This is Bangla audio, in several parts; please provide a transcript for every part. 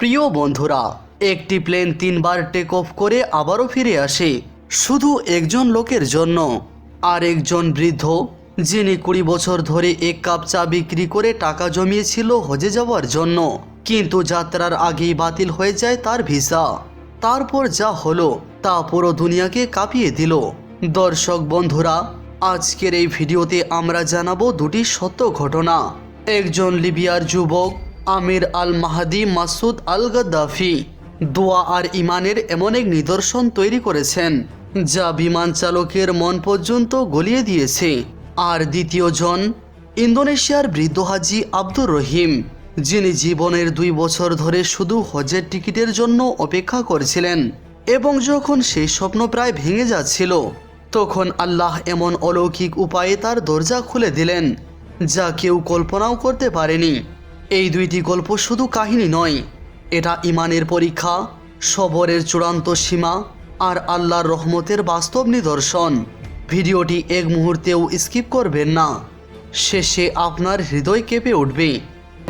প্রিয় বন্ধুরা, একটি প্লেন তিনবার টেক অফ করে আবারও ফিরে আসে, শুধু একজন লোকের জন্য। আর একজন বৃদ্ধ, যিনি কুড়ি বছর ধরে এক কাপ চা বিক্রি করে টাকা জমিয়েছিল হজে যাওয়ার জন্য, কিন্তু যাত্রার আগেই বাতিল হয়ে যায় তার ভিসা। তারপর যা হলো, তা পুরো দুনিয়াকে কাঁপিয়ে দিল। দর্শক বন্ধুরা, আজকের এই ভিডিওতে আমরা জানাব দুটি সত্য ঘটনা। একজন লিবিয়ার যুবক আমির আল মাহাদি মাসুদ আল গাদ্দাফি দোয়া আর ইমানের এমন এক নিদর্শন তৈরি করেছেন, যা বিমান চালকের মন পর্যন্ত গলিয়ে দিয়েছে। আর দ্বিতীয়জন ইন্দোনেশিয়ার বৃদ্ধ হাজি আব্দুর রহিম, যিনি জীবনের দুই বছর ধরে শুধু হজের টিকিটের জন্য অপেক্ষা করেছিলেন এবং যখন সেই স্বপ্ন প্রায় ভেঙে যাচ্ছিল, তখন আল্লাহ এমন অলৌকিক উপায়ে তার দরজা খুলে দিলেন, যা কেউ কল্পনাও করতে পারেনি। এই দুইটি গল্প শুধু কাহিনী নয়, এটা ইমানের পরীক্ষা, সবরের চূড়ান্ত সীমা আর আল্লাহর রহমতের বাস্তব নিদর্শন। ভিডিওটি এক মুহূর্তেও স্কিপ করবেন না। শেষে আপনার হৃদয় কেঁপে উঠবে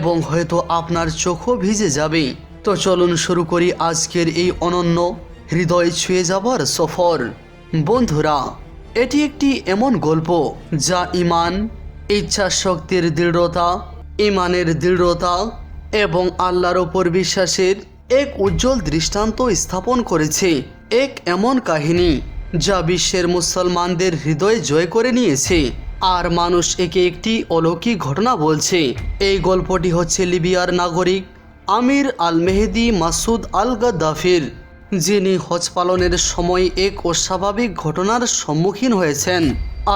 এবং হয়তো আপনার চোখও ভিজে যাবে। তো চলুন শুরু করি আজকের এই অনন্য হৃদয় ছুঁয়ে যাবার সফর। বন্ধুরা, এটি একটি এমন গল্প যা ইমান ইচ্ছা শক্তির দৃঢ়তা ইমানের দৃঢ়তা এবং আল্লাহর ওপর বিশ্বাসের এক উজ্জ্বল দৃষ্টান্ত স্থাপন করেছে। এক এমন কাহিনী যা বিশ্বের মুসলমানদের হৃদয় জয় করে নিয়েছে। আর মানুষ একে একটি অলৌকিক ঘটনা বলছে। এই গল্পটি হচ্ছে লিবিয়ার নাগরিক আমির আল মেহেদি মাসুদ আল গাদ্দাফির যিনি হজ পালনের সময় এক অস্বাভাবিক ঘটনার সম্মুখীন হয়েছেন।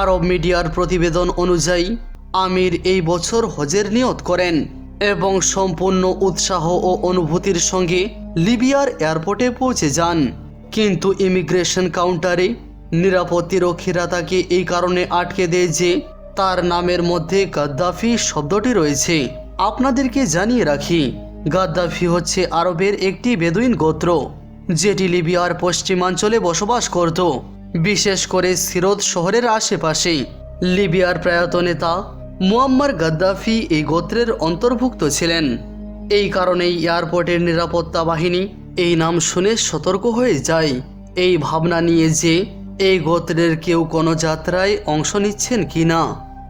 আরব মিডিয়ার প্রতিবেদন অনুযায়ী আমির এই বছর হজের নিয়ত করেন এবং সম্পূর্ণ উৎসাহ ও অনুভূতির সঙ্গে লিবিয়ার এয়ারপোর্টে পৌঁছে যান। কিন্তু ইমিগ্রেশন কাউন্টারে নিরাপত্তিরক্ষীরা তাকে এই কারণে আটকে দেয় যে তার নামের মধ্যে গাদ্দাফি শব্দটি রয়েছে। আপনাদেরকে জানিয়ে রাখি, গাদ্দাফি হচ্ছে আরবের একটি বেদুইন গোত্র, যেটি লিবিয়ার পশ্চিমাঞ্চলে বসবাস করত। বিশেষ করে সিরোদ শহরের আশেপাশে। লিবিয়ার প্রয়াত নেতা মুয়াম্মার গাদ্দাফি এই গোত্রের অন্তর্ভুক্ত ছিলেন। এই কারণেই এয়ারপোর্টের নিরাপত্তা বাহিনী এই নাম শুনে সতর্ক হয়ে যায়। এই ভাবনা নিয়ে যে এই গোত্রের কেউ কোনো যাত্রায় অংশ নিচ্ছেন কি না,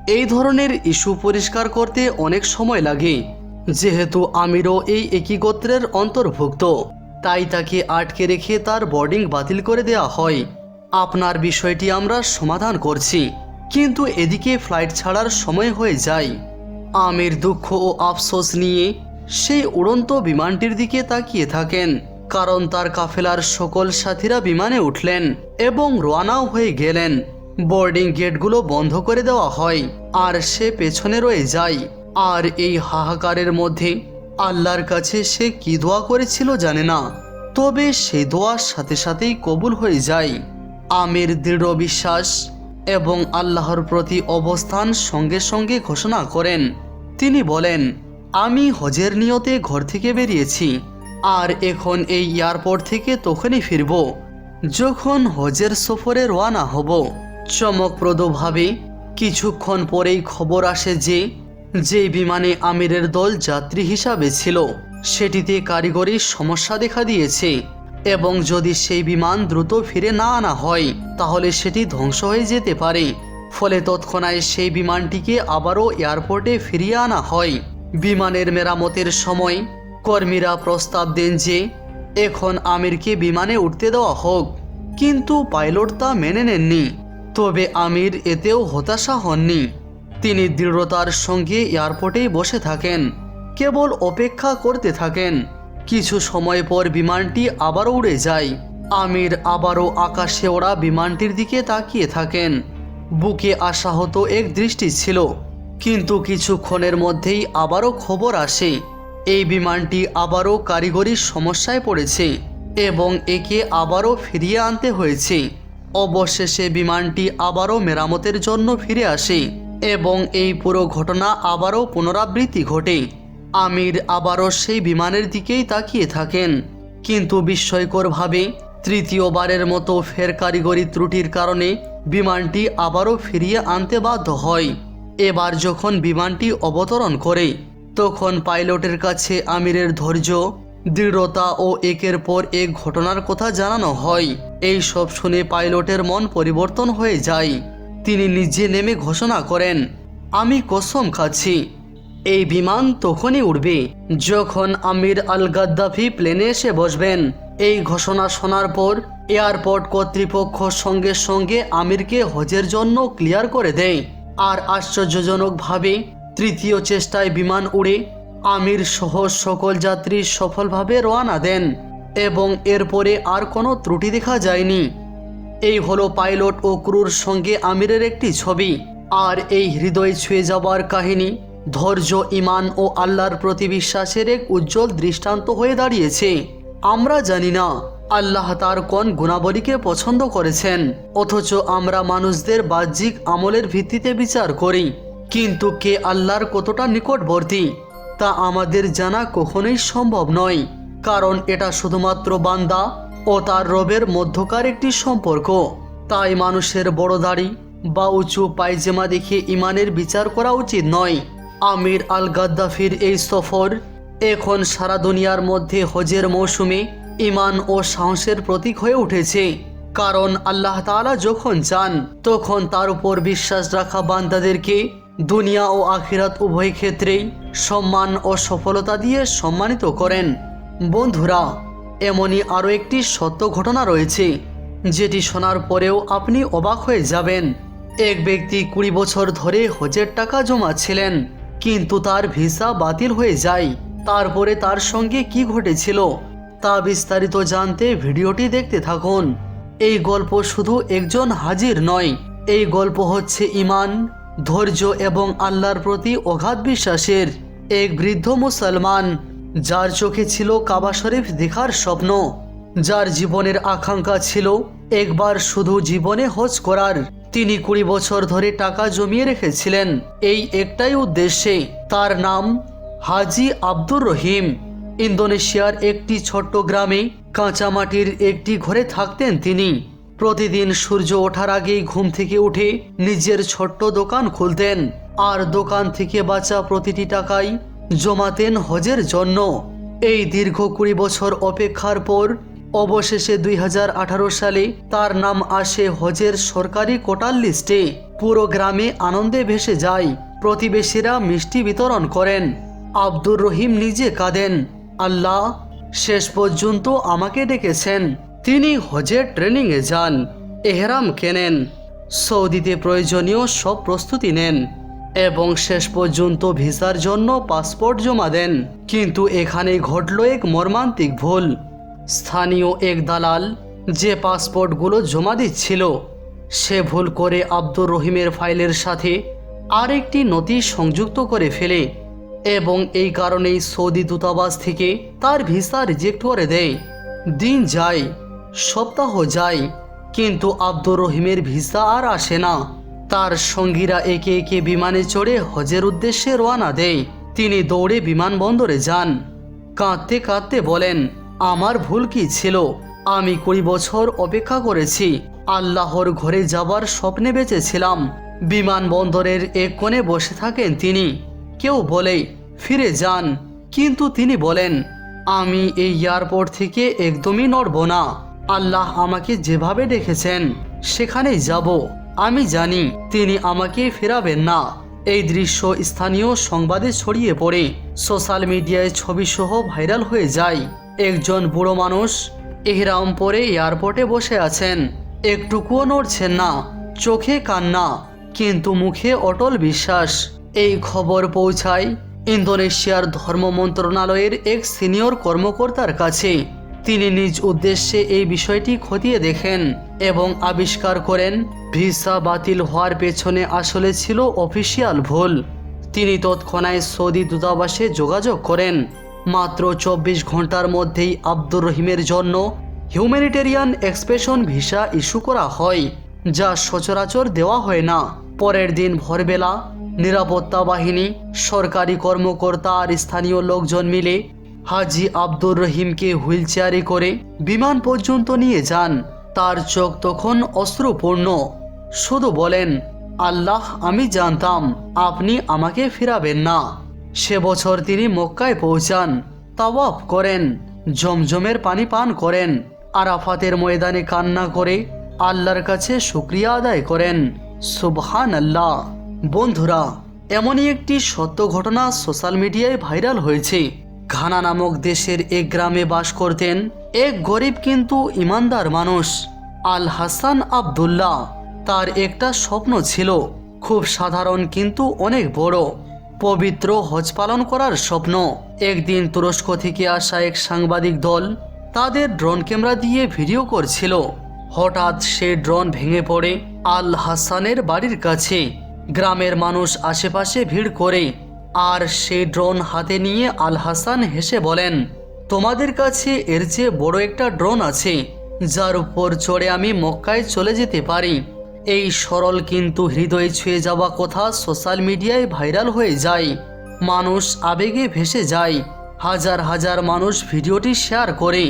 এই ধরনের ইস্যু পরিষ্কার করতে অনেক সময় লাগে। যেহেতু আমিরও এই একই গোত্রের অন্তর্ভুক্ত, তাই তাকে আটকে রেখে তার বোর্ডিং বাতিল করে দেওয়া হয়। আপনার বিষয়টি আমরা সমাধান করছি। কিন্তু এদিকে ফ্লাইট ছাড়ার সময় হয়ে যায়। আমির দুঃখ ও আফসোস নিয়ে সেই উড়ন্ত বিমানটির দিকে তাকিয়ে থাকেন, কারণ তার কাফেলার সকল সাথীরা বিমানে উঠলেন এবং রওয়ানাও হয়ে গেলেন। বোর্ডিং গেটগুলো বন্ধ করে দেওয়া হয়, আর সে পেছনে রয়ে যায়। আর এই হাহাকারের মধ্যে আল্লাহর কাছে সে কি দোয়া করেছিল জানে না। তবে সে দোয়ার সাথে সাথেই কবুল হয়ে যায়। আমির দৃঢ় বিশ্বাস এবং আল্লাহর প্রতি অবস্থান সঙ্গে সঙ্গে ঘোষণা করেন। তিনি বলেন, আমি হজের নিয়তে ঘর থেকে বেরিয়েছি, আর এখন এই এয়ারপোর্ট থেকে তখনই ফিরব, যখন হজের সফরে রওনা হব। চমকপ্রদভাবে কিছুক্ষণ পরেই খবর আসে যে যে বিমানে আমিরের দল যাত্রী হিসাবে ছিল, সেটিতে কারিগরি সমস্যা দেখা দিয়েছে। এবং যদি সেই বিমান দ্রুত ফিরে না আনা হয়, তাহলে সেটি ধ্বংস হয়ে যেতে পারে। ফলে তৎক্ষণাৎ সেই বিমানটিকে আবারও এয়ারপোর্টে ফিরিয়ে আনা হয়। বিমানের মেরামতের সময় কর্মীরা প্রস্তাব দেন যে, এখন আমিরকে বিমানে উঠতে দেওয়া হোক, কিন্তু পাইলট তা মেনে নেননি। তবে আমির এতেও হতাশা হননি। তিনি দৃঢ়তার সঙ্গে এয়ারপোর্টেই বসে থাকেন, কেবল অপেক্ষা করতে থাকেন। কিছু সময় পর বিমানটি আবারও উড়ে যায়। আমির আবারও আকাশে ওড়া বিমানটির দিকে তাকিয়ে থাকেন। বুকে আশাহত এক দৃষ্টি ছিল, কিন্তু কিছুক্ষণের মধ্যেই আবারও খবর আসে। এই বিমানটি আবারও কারিগরি সমস্যায় পড়েছে এবং একে আবারও ফিরিয়ে আনতে হয়েছে। অবশেষে বিমানটি আবারও মেরামতের জন্য ফিরে আসে এবং এই পুরো ঘটনা আবারও পুনরাবৃত্তি ঘটে। আমির আবারও সেই বিমানের দিকেই তাকিয়ে থাকেন। কিন্তু বিস্ময়করভাবে তৃতীয়বারের মতো ফের কারিগরি ত্রুটির কারণে বিমানটি আবারও ফিরিয়ে আনতে বাধ্য হয়। এবার যখন বিমানটি অবতরণ করে, তখন পাইলটের কাছে আমিরের ধৈর্য, দৃঢ়তা ও একের পর এক ঘটনার কথা জানানো হয়। এই সব শুনে পাইলটের মন পরিবর্তন হয়ে যায়। তিনি নিজে নেমে ঘোষণা করেন, আমি কসম খাচ্ছি এই বিমান তখনই উঠবে যখন আমির আল গাদ্দাফি প্লেনে এসে বসবেন। এই ঘোষণা শোনার পর এয়ারপোর্ট কর্তৃপক্ষ সঙ্গে সঙ্গে আমিরকে হজের জন্য ক্লিয়ার করে দেয়। আর আশ্চর্যজনকভাবে তৃতীয় চেষ্টায় বিমান উড়ে আমির সহ সকল যাত্রী সফলভাবে রওনা দেন এবং এরপরে আর কোনো ত্রুটি দেখা যায়নি। এই হলো পাইলট ও ক্রুর সঙ্গে আমিরের একটি ছবি। আর এই হৃদয় ছুঁয়ে যাবার কাহিনী ধৈর্য ইমান ও আল্লাহর প্রতি বিশ্বাসের এক উজ্জ্বল দৃষ্টান্ত হয়ে দাঁড়িয়েছে। আমরা জানি না আল্লাহ তার কোন গুণাবলীকে পছন্দ করেছেন, অথচ আমরা মানুষদের বাহ্যিক আমলের ভিত্তিতে বিচার করি। কিন্তু কে আল্লাহর কতটা নিকটবর্তী, তা আমাদের জানা কখনোই সম্ভব নয়, কারণ এটা শুধুমাত্র বান্দা ও তার রবের মধ্যকার একটি সম্পর্ক। তাই মানুষের বড় দাড়ি বা উঁচু পায়জামা দেখে ইমানের বিচার করা উচিত নয়। আমির আল গাদ্দাফির এই সফর এখন সারা দুনিয়ার মধ্যে হজের মৌসুমে ইমান ও সাহসের প্রতীক হয়ে উঠেছে। কারণ আল্লাহ তাআলা যখন চান, তখন তার উপর বিশ্বাস রাখা বান্দাদেরকে দুনিয়া ও আখিরাত উভয় ক্ষেত্রেই সম্মান ও সফলতা দিয়ে সম্মানিত করেন। বন্ধুরা, এমনই আরও একটি সত্য ঘটনা রয়েছে, যেটি শোনার পরেও আপনি অবাক হয়ে যাবেন। এক ব্যক্তি কুড়ি বছর ধরে হজের টাকা জমাচ্ছিলেন। কিন্তু তার ভিসা বাতিল হয়ে যায়। তারপরে তার সঙ্গে কি ঘটেছিল, তা বিস্তারিত জানতে ভিডিওটি দেখতে থাকুন। এই গল্প শুধু একজন হাজির নয়, এই গল্প হচ্ছে ইমান ধৈর্য এবং আল্লাহর প্রতি অগাধ বিশ্বাসের এক বৃদ্ধ মুসলমান, যার চোখে ছিল কাবা শরীফ দেখার স্বপ্ন, যার জীবনের আকাঙ্ক্ষা ছিল একবার শুধু জীবনে হজ করার। তিনি কুড়ি বছর ধরে টাকা জমিয়ে রেখেছিলেন। এই একটাই উদ্দেশ্যে তার নাম হাজি আব্দুর রহিম। ইন্দোনেশিয়ার একটি ছোট্ট গ্রামে কাঁচামাটির একটি ঘরে থাকতেন তিনি। প্রতিদিন সূর্য ওঠার আগেই ঘুম থেকে উঠে নিজের ছোট্ট দোকান খুলতেন। আর দোকান থেকে বাঁচা প্রতিটি টাকাই জমাতেন হজের জন্য। এই দীর্ঘ কুড়ি বছর অপেক্ষার পর অবশেষে দুই হাজার আঠারো সালে তার নাম আসে হজের সরকারি কোটার লিস্টে। পুরো গ্রামে আনন্দে ভেসে যায়, প্রতিবেশীরা মিষ্টি বিতরণ করেন। আব্দুর রহিম নিজে কাঁদেন, আল্লাহ, শেষ পর্যন্ত আমাকে ডেকেছেন। তিনি হজের ট্রেনিংয়ে যান, এহরাম কেনেন, সৌদিতে প্রয়োজনীয় সব প্রস্তুতি নেন এবং শেষ পর্যন্ত ভিসার জন্য পাসপোর্ট জমা দেন। কিন্তু এখানে ঘটল এক মর্মান্তিক ভুল। স্থানীয় এক দালাল যে পাসপোর্টগুলো জমা দিচ্ছিল, সে ভুল করে আব্দুর রহিমের ফাইলের সাথে আরেকটি নথি সংযুক্ত করে ফেলে এবং এই কারণেই সৌদি দূতাবাস থেকে তার ভিসা রিজেক্ট করে দেয়। দিন যায়, সপ্তাহ যায়, কিন্তু আব্দুর রহিমের ভিসা আর আসে না। তার সঙ্গীরা একে একে বিমানে চড়ে হজের উদ্দেশ্যে রওনা দেয়। তিনি দৌড়ে বিমানবন্দরে যান। কাঁদতে কাঁদতে বলেন আমার ভুল কি ছিল? আমি কুড়ি বছর অপেক্ষা করেছি। আল্লাহর ঘরে যাবার স্বপ্নে বেঁচেছিলাম। বিমানবন্দরের এক কোণে বসে থাকেন তিনি। কেউ বলে, ফিরে যান। কিন্তু তিনি বলেন, আমি এই এয়ারপোর্ট থেকে একদমই নড়ব না। আল্লাহ আমাকে যেভাবে ডেকেছেন, সেখানেই যাব। আমি জানি তিনি আমাকে ফেরাবেন না। এই দৃশ্য স্থানীয় সংবাদে ছড়িয়ে পড়ে। সোশ্যাল মিডিয়ায় ছবিসহ ভাইরাল হয়ে যায়। একজন বুড়ো মানুষ এহরাম পরে এয়ারপোর্টে বসে আছেন। একটুকুও নড়ছেন না, চোখে কান্না, কিন্তু মুখে অটল বিশ্বাস। এই খবর পৌঁছায় ইন্দোনেশিয়ার ধর্ম মন্ত্রণালয়ের এক সিনিয়র কর্মকর্তার কাছে। তিনি নিজ উদ্দেশ্যে এই বিষয়টি খতিয়ে দেখেন এবং আবিষ্কার করেন, ভিসা বাতিল হওয়ার পেছনে আসলে ছিল অফিসিয়াল ভুল। তিনি তৎক্ষণাৎ সৌদি দূতাবাসে যোগাযোগ করেন। মাত্র চব্বিশ ঘণ্টার মধ্যেই আব্দুর রহিমের জন্য হিউম্যানিটেরিয়ান এক্সপ্রেশন ভিসা ইস্যু করা হয়, যা সচরাচর দেওয়া হয় না। পরের দিন ভোরবেলা নিরাপত্তা বাহিনী, সরকারি কর্মকর্তা আর স্থানীয় লোকজন মিলে হাজি আব্দুর রহিমকে হুইল করে বিমান পর্যন্ত নিয়ে যান। তার চোখ তখন অস্ত্রপূর্ণ শুধু বলেন, আল্লাহ, আমি জানতাম, আপনি আমাকে ফিরাবেন না। সে বছর তিনি মক্কায় পৌঁছান, তাওয়াফ করেন, জমজমের পানি পান করেন, আরাফাতের ময়দানে কান্না করে আল্লাহর কাছে শুক্রিয়া আদায় করেন। সুবহান আল্লাহ বন্ধুরা, এমনই একটি সত্য ঘটনা সোশ্যাল মিডিয়ায় ভাইরাল হয়েছে। ঘানা নামক দেশের এক গ্রামে বাস করতেন এক গরিব কিন্তু ইমানদার মানুষ, আল হাসান আবদুল্লাহ। তার একটা স্বপ্ন ছিল, খুব সাধারণ কিন্তু অনেক বড়। পবিত্র হজ পালন করার স্বপ্ন। একদিন তুরস্ক থেকে আসা এক সাংবাদিক দল তাদের ড্রোন ক্যামেরা দিয়ে ভিডিও করছিল। হঠাৎ সে ড্রোন ভেঙে পড়ে আল হাসানের বাড়ির কাছে। গ্রামের মানুষ আশেপাশে ভিড় করে। আর সেই ড্রোন হাতে নিয়ে আল হাসান হেসে বলেন, তোমাদের কাছে এর চেয়ে বড় একটা ড্রোন আছে, যার উপর চড়ে আমি মক্কায় চলে যেতে পারি। এই সরল কিন্তু হৃদয় ছুঁয়ে যাওয়া কথা সোশ্যাল মিডিয়ায় ভাইরাল হয়ে যায়। মানুষ আবেগে ভেসে যায়। হাজার হাজার মানুষ ভিডিওটি শেয়ার করে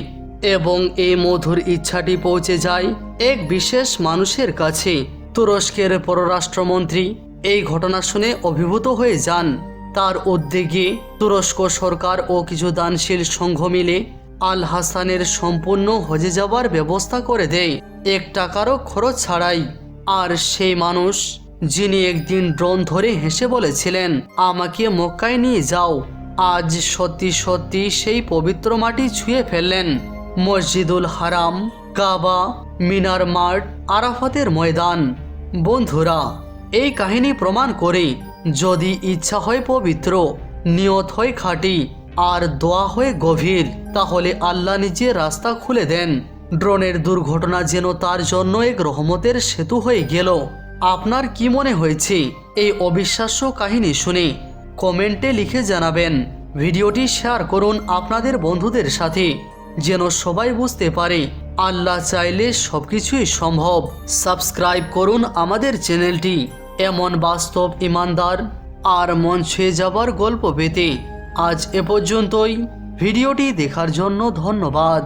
এবং এই মধুর ইচ্ছাটি পৌঁছে যায় এক বিশেষ মানুষের কাছে। তুরস্কের পররাষ্ট্রমন্ত্রী এই ঘটনা শুনে অভিভূত হয়ে যান। তার উদ্যোগে তুরস্ক সরকার ও কিছু দানশীল সংঘ মিলে আল হাসানের সম্পূর্ণ হজে যাওয়ার ব্যবস্থা করে দেয়। এক টাকারও খরচ ছাড়াই আর সেই মানুষ যিনি একদিন ড্রোন ধরে হেসে বলেছিলেন, আমাকে মক্কায় নিয়ে যাও। আজ সত্যি সত্যি সেই পবিত্র মাটি ছুঁয়ে ফেললেন। মসজিদুল হারাম, কাবা, মিনার মাঠ আরাফাতের ময়দান। বন্ধুরা, এই কাহিনী প্রমাণ করে যদি ইচ্ছা হয় পবিত্র, নিয়ত হয় খাঁটি, আর দোয়া হয় গভীর, তাহলে আল্লাহ নিজে রাস্তা খুলে দেন। ড্রোনের দুর্ঘটনা যেন তার জন্য এক রহমতের সেতু হয়ে গেল। আপনার কি মনে হয়েছে? এই অবিশ্বাস্য কাহিনী শুনে কমেন্টে লিখে জানাবেন। ভিডিওটি শেয়ার করুন আপনাদের বন্ধুদের সাথে, যেন সবাই বুঝতে পারে আল্লাহ চাইলে সবকিছুই সম্ভব। সাবস্ক্রাইব করুন আমাদের চ্যানেলটি, এমন বাস্তব, ইমানদার আর মন ছুঁয়ে যাবার গল্প পেতে। আজ এ পর্যন্তই। ভিডিওটি দেখার জন্য ধন্যবাদ।